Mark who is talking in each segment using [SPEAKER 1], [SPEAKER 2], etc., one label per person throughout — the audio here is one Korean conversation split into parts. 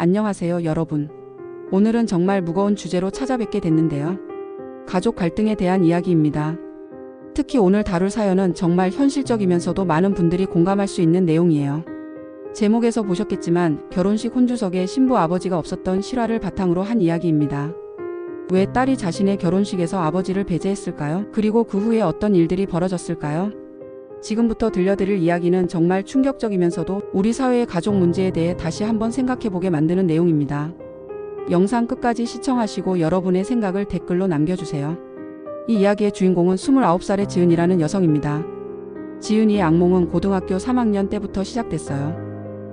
[SPEAKER 1] 안녕하세요, 여러분. 오늘은 정말 무거운 주제로 찾아뵙게 됐는데요. 가족 갈등에 대한 이야기입니다. 특히 오늘 다룰 사연은 정말 현실적이면서도 많은 분들이 공감할 수 있는 내용이에요. 제목에서 보셨겠지만 결혼식 혼주석에 신부 아버지가 없었던 실화를 바탕으로 한 이야기입니다. 왜 딸이 자신의 결혼식에서 아버지를 배제했을까요? 그리고 그 후에 어떤 일들이 벌어졌을까요? 지금부터 들려드릴 이야기는 정말 충격적이면서도 우리 사회의 가족 문제에 대해 다시 한번 생각해보게 만드는 내용입니다. 영상 끝까지 시청하시고 여러분의 생각을 댓글로 남겨주세요. 이 이야기의 주인공은 29살의 지은이라는 여성입니다. 지은이의 악몽은 고등학교 3학년 때부터 시작됐어요.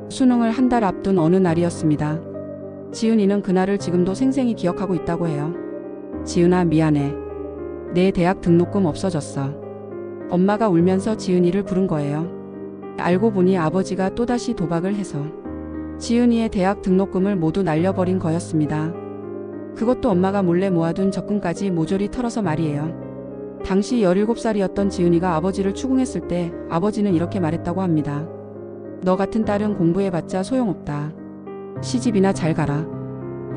[SPEAKER 1] 수능을 한 달 앞둔 어느 날이었습니다. 지은이는 그날을 지금도 생생히 기억하고 있다고 해요. 지은아, 미안해. 내 대학 등록금 없어졌어. 엄마가 울면서 지은이를 부른 거예요. 알고 보니 아버지가 또다시 도박을 해서 지은이의 대학 등록금을 모두 날려버린 거였습니다. 그것도 엄마가 몰래 모아둔 적금까지 모조리 털어서 말이에요. 당시 17살이었던 지은이가 아버지를 추궁했을 때 아버지는 이렇게 말했다고 합니다. 너 같은 딸은 공부해봤자 소용없다. 시집이나 잘 가라.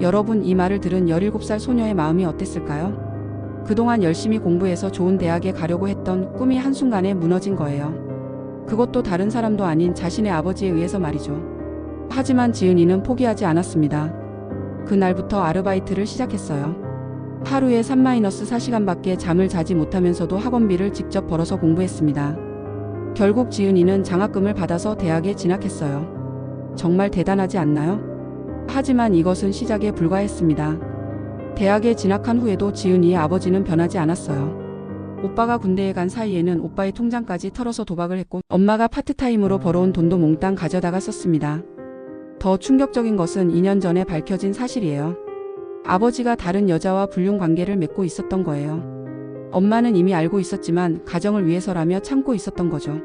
[SPEAKER 1] 여러분 이 말을 들은 17살 소녀의 마음이 어땠을까요? 그동안 열심히 공부해서 좋은 대학에 가려고 했던 꿈이 한순간에 무너진 거예요. 그것도 다른 사람도 아닌 자신의 아버지에 의해서 말이죠. 하지만 지은이는 포기하지 않았습니다. 그날부터 아르바이트를 시작했어요. 하루에 3-4시간밖에 잠을 자지 못하면서도 학원비를 직접 벌어서 공부했습니다. 결국 지은이는 장학금을 받아서 대학에 진학했어요. 정말 대단하지 않나요? 하지만 이것은 시작에 불과했습니다. 대학에 진학한 후에도 지은이의 아버지는 변하지 않았어요. 오빠가 군대에 간 사이에는 오빠의 통장까지 털어서 도박을 했고 엄마가 파트타임으로 벌어온 돈도 몽땅 가져다가 썼습니다. 더 충격적인 것은 2년 전에 밝혀진 사실이에요. 아버지가 다른 여자와 불륜 관계를 맺고 있었던 거예요. 엄마는 이미 알고 있었지만 가정을 위해서라며 참고 있었던 거죠.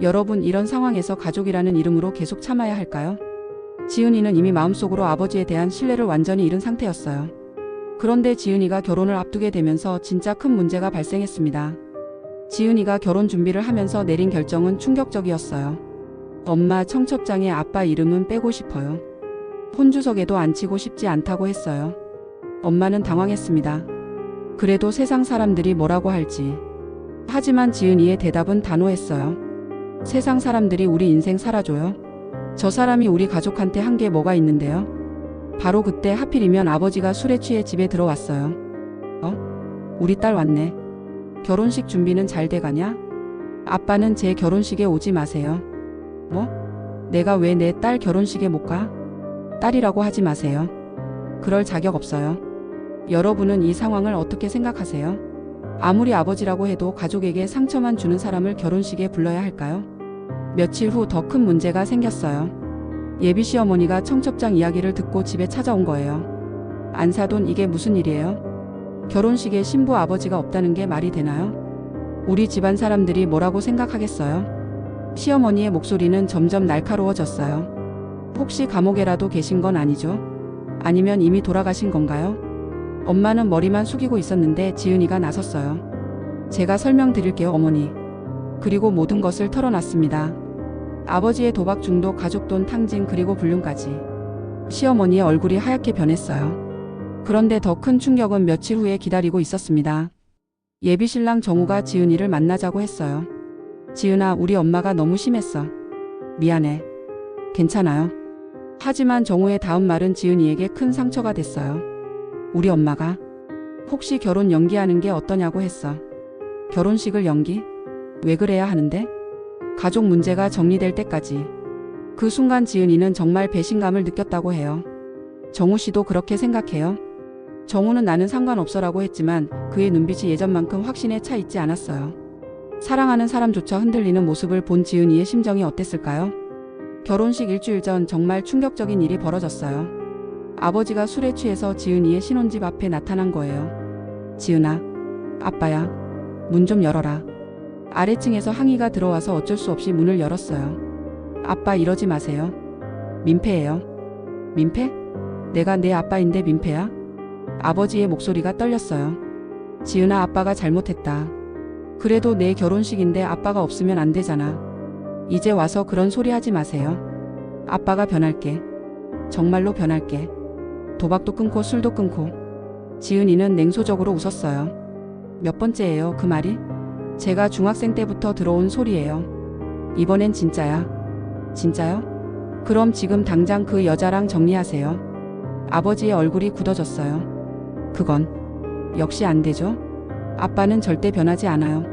[SPEAKER 1] 여러분 이런 상황에서 가족이라는 이름으로 계속 참아야 할까요? 지은이는 이미 마음속으로 아버지에 대한 신뢰를 완전히 잃은 상태였어요. 그런데 지은이가 결혼을 앞두게 되면서 진짜 큰 문제가 발생했습니다. 지은이가 결혼 준비를 하면서 내린 결정은 충격적이었어요. 엄마 청첩장에 아빠 이름은 빼고 싶어요. 혼주석에도 앉히고 싶지 않다고 했어요. 엄마는 당황했습니다. 그래도 세상 사람들이 뭐라고 할지. 하지만 지은이의 대답은 단호했어요. 세상 사람들이 우리 인생 살아줘요. 저 사람이 우리 가족한테 한 게 뭐가 있는데요? 바로 그때 하필이면 아버지가 술에 취해 집에 들어왔어요. 어? 우리 딸 왔네. 결혼식 준비는 잘 돼가냐? 아빠는 제 결혼식에 오지 마세요. 뭐? 내가 왜 내 딸 결혼식에 못 가? 딸이라고 하지 마세요. 그럴 자격 없어요. 여러분은 이 상황을 어떻게 생각하세요? 아무리 아버지라고 해도 가족에게 상처만 주는 사람을 결혼식에 불러야 할까요? 며칠 후 더 큰 문제가 생겼어요. 예비 시어머니가 청첩장 이야기를 듣고 집에 찾아온 거예요. 안 사돈 이게 무슨 일이에요? 결혼식에 신부 아버지가 없다는 게 말이 되나요? 우리 집안 사람들이 뭐라고 생각하겠어요? 시어머니의 목소리는 점점 날카로워졌어요. 혹시 감옥에라도 계신 건 아니죠? 아니면 이미 돌아가신 건가요? 엄마는 머리만 숙이고 있었는데 지은이가 나섰어요. 제가 설명드릴게요, 어머니. 그리고 모든 것을 털어놨습니다. 아버지의 도박 중독, 가족 돈 탕진 그리고 불륜까지. 시어머니의 얼굴이 하얗게 변했어요. 그런데 더 큰 충격은 며칠 후에 기다리고 있었습니다. 예비 신랑 정우가 지은이를 만나자고 했어요. 지은아, 우리 엄마가 너무 심했어. 미안해. 괜찮아요. 하지만 정우의 다음 말은 지은이에게 큰 상처가 됐어요. 우리 엄마가 혹시 결혼 연기하는 게 어떠냐고 했어. 결혼식을 연기? 왜 그래야 하는데? 가족 문제가 정리될 때까지. 그 순간 지은이는 정말 배신감을 느꼈다고 해요. 정우 씨도 그렇게 생각해요? 정우는 나는 상관없어라고 했지만 그의 눈빛이 예전만큼 확신에 차 있지 않았어요. 사랑하는 사람조차 흔들리는 모습을 본 지은이의 심정이 어땠을까요? 결혼식 일주일 전 정말 충격적인 일이 벌어졌어요. 아버지가 술에 취해서 지은이의 신혼집 앞에 나타난 거예요. 지은아, 아빠야, 문 좀 열어라. 아래층에서 항의가 들어와서 어쩔 수 없이 문을 열었어요. 아빠 이러지 마세요. 민폐예요. 민폐? 내가 내 아빠인데 민폐야? 아버지의 목소리가 떨렸어요. 지은아 아빠가 잘못했다. 그래도 내 결혼식인데 아빠가 없으면 안 되잖아. 이제 와서 그런 소리 하지 마세요. 아빠가 변할게. 정말로 변할게. 도박도 끊고 술도 끊고. 지은이는 냉소적으로 웃었어요. 몇 번째예요, 그 말이? 제가 중학생 때부터 들어온 소리예요. 이번엔 진짜야. 진짜요? 그럼 지금 당장 그 여자랑 정리하세요. 아버지의 얼굴이 굳어졌어요. 그건 역시 안 되죠? 아빠는 절대 변하지 않아요.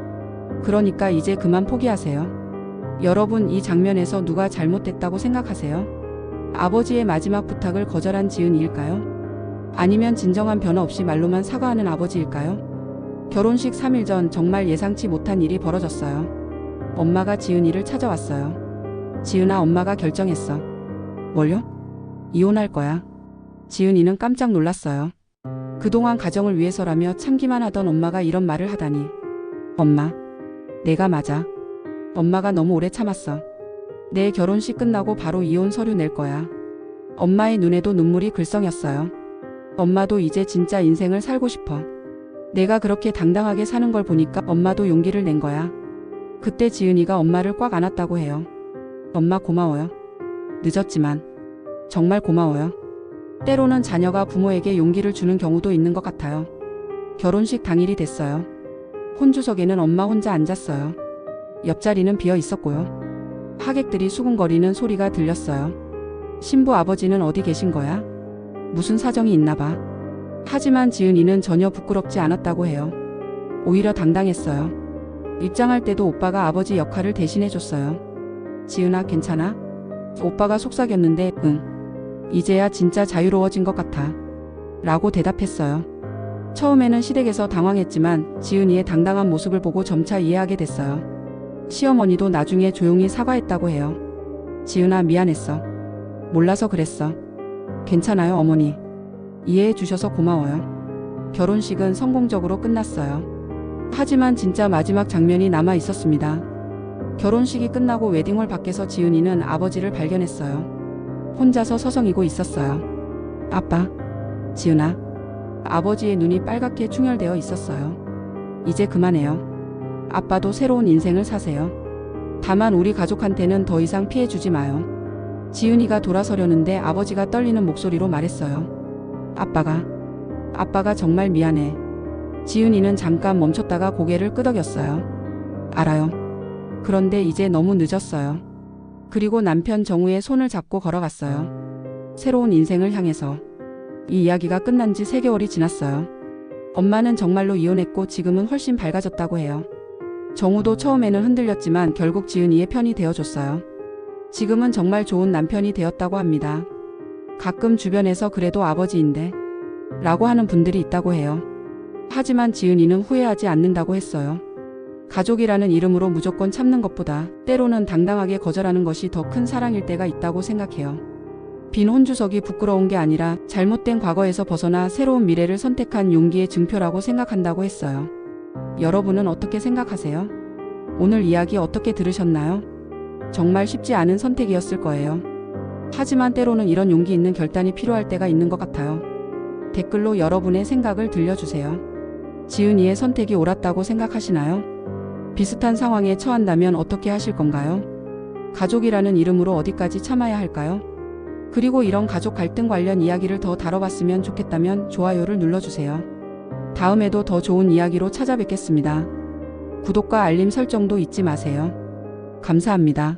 [SPEAKER 1] 그러니까 이제 그만 포기하세요. 여러분 이 장면에서 누가 잘못됐다고 생각하세요? 아버지의 마지막 부탁을 거절한 지은이일까요? 아니면 진정한 변화 없이 말로만 사과하는 아버지일까요? 결혼식 3일 전 정말 예상치 못한 일이 벌어졌어요. 엄마가 지은이를 찾아왔어요. 지은아 엄마가 결정했어. 뭘요? 이혼할 거야. 지은이는 깜짝 놀랐어요. 그동안 가정을 위해서라며 참기만 하던 엄마가 이런 말을 하다니. 엄마, 내가 맞아. 엄마가 너무 오래 참았어. 내 결혼식 끝나고 바로 이혼 서류 낼 거야. 엄마의 눈에도 눈물이 글썽였어요. 엄마도 이제 진짜 인생을 살고 싶어. 내가 그렇게 당당하게 사는 걸 보니까 엄마도 용기를 낸 거야. 그때 지은이가 엄마를 꽉 안았다고 해요. 엄마 고마워요. 늦었지만 정말 고마워요. 때로는 자녀가 부모에게 용기를 주는 경우도 있는 것 같아요. 결혼식 당일이 됐어요. 혼주석에는 엄마 혼자 앉았어요. 옆자리는 비어 있었고요. 하객들이 수군거리는 소리가 들렸어요. 신부 아버지는 어디 계신 거야? 무슨 사정이 있나 봐. 하지만 지은이는 전혀 부끄럽지 않았다고 해요. 오히려 당당했어요. 입장할 때도 오빠가 아버지 역할을 대신해줬어요. 지은아, 괜찮아? 오빠가 속삭였는데, 응. 이제야 진짜 자유로워진 것 같아. 라고 대답했어요. 처음에는 시댁에서 당황했지만 지은이의 당당한 모습을 보고 점차 이해하게 됐어요. 시어머니도 나중에 조용히 사과했다고 해요. 지은아, 미안했어. 몰라서 그랬어. 괜찮아요, 어머니. 이해해 주셔서 고마워요. 결혼식은 성공적으로 끝났어요. 하지만 진짜 마지막 장면이 남아 있었습니다. 결혼식이 끝나고 웨딩홀 밖에서 지은이는 아버지를 발견했어요. 혼자서 서성이고 있었어요. 아빠, 지은아. 아버지의 눈이 빨갛게 충혈되어 있었어요. 이제 그만해요. 아빠도 새로운 인생을 사세요. 다만 우리 가족한테는 더 이상 피해 주지 마요. 지은이가 돌아서려는데 아버지가 떨리는 목소리로 말했어요. 아빠가, 아빠가 정말 미안해. 지은이는 잠깐 멈췄다가 고개를 끄덕였어요. 알아요. 그런데 이제 너무 늦었어요. 그리고 남편 정우의 손을 잡고 걸어갔어요. 새로운 인생을 향해서. 이 이야기가 끝난 지 3개월이 지났어요. 엄마는 정말로 이혼했고 지금은 훨씬 밝아졌다고 해요. 정우도 처음에는 흔들렸지만 결국 지은이의 편이 되어줬어요. 지금은 정말 좋은 남편이 되었다고 합니다. 가끔 주변에서 그래도 아버지인데 라고 하는 분들이 있다고 해요. 하지만 지은이는 후회하지 않는다고 했어요. 가족이라는 이름으로 무조건 참는 것보다 때로는 당당하게 거절하는 것이 더 큰 사랑일 때가 있다고 생각해요. 빈 혼주석이 부끄러운 게 아니라 잘못된 과거에서 벗어나 새로운 미래를 선택한 용기의 증표라고 생각한다고 했어요. 여러분은 어떻게 생각하세요? 오늘 이야기 어떻게 들으셨나요? 정말 쉽지 않은 선택이었을 거예요. 하지만 때로는 이런 용기 있는 결단이 필요할 때가 있는 것 같아요. 댓글로 여러분의 생각을 들려주세요. 지은이의 선택이 옳았다고 생각하시나요? 비슷한 상황에 처한다면 어떻게 하실 건가요? 가족이라는 이름으로 어디까지 참아야 할까요? 그리고 이런 가족 갈등 관련 이야기를 더 다뤄봤으면 좋겠다면 좋아요를 눌러주세요. 다음에도 더 좋은 이야기로 찾아뵙겠습니다. 구독과 알림 설정도 잊지 마세요. 감사합니다.